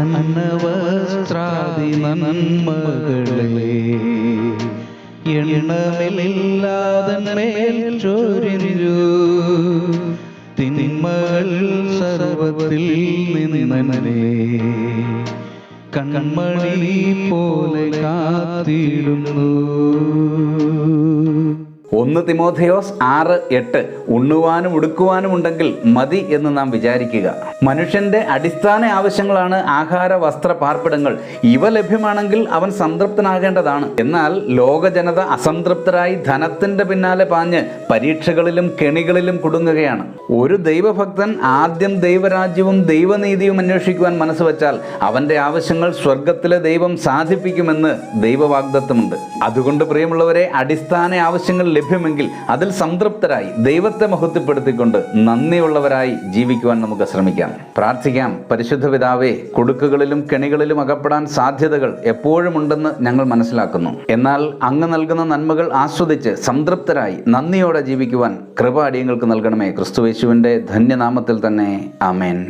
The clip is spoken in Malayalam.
അന്നവസ്ത്രാദി നന്മകളെ എണ്ണമില്ലാതെ മേൽ തിന്മകൾ സർവത്തിൽ നിന്നനെ കൺമണി പോലെ കാത്തിടുന്നു. ഒന്ന് തിമോഥയോസ് ആറ് എട്ട്. ഉണ്ണുവാനും ഉടുക്കുവാനും ഉണ്ടെങ്കിൽ മതി എന്ന് നാം വിചാരിക്കുക. മനുഷ്യന്റെ അടിസ്ഥാന ആവശ്യങ്ങളാണ് ആഹാര വസ്ത്ര പാർപ്പിടങ്ങൾ. ഇവ ലഭ്യമാണെങ്കിൽ അവൻ സംതൃപ്തനാകേണ്ടതാണ്. എന്നാൽ ലോക ജനത അസംതൃപ്തരായി ധനത്തിന്റെ പിന്നാലെ പാഞ്ഞ് പരീക്ഷകളിലും കെണികളിലും കുടുങ്ങുകയാണ്. ഒരു ദൈവഭക്തൻ ആദ്യം ദൈവരാജ്യവും ദൈവനീതിയും അന്വേഷിക്കുവാൻ മനസ്സ് വച്ചാൽ അവന്റെ ആവശ്യങ്ങൾ സ്വർഗത്തിലെ ദൈവം സാധിപ്പിക്കുമെന്ന് ദൈവവാഗ്ദത്വമുണ്ട് അതുകൊണ്ട് പ്രിയമുള്ളവരെ അടിസ്ഥാന ആവശ്യങ്ങൾ ലഭ്യമെങ്കിൽ അതിൽ സംതൃപ്തരായി ദൈവത്തെ മഹത്വപ്പെടുത്തിക്കൊണ്ട് നന്ദിയുള്ളവരായി ജീവിക്കുവാൻ നമുക്ക് ശ്രമിക്കാം. പ്രാർത്ഥിക്കാം. പരിശുദ്ധ പിതാവേ കൊടുക്കുകളിലും കെണികളിലും അകപ്പെടാൻ സാധ്യതകൾ എപ്പോഴും ഉണ്ടെന്ന് ഞങ്ങൾ മനസ്സിലാക്കുന്നു. എന്നാൽ അങ്ങ് നൽകുന്ന നന്മകൾ ആസ്വദിച്ച് സംതൃപ്തരായി നന്ദിയോടെ ജീവിക്കുവാൻ കൃപ അടിയങ്ങൾക്ക് നൽകണമേ. ക്രിസ്തുവേശുവിന്റെ ധന്യനാമത്തിൽ തന്നെ. ആമേൻ.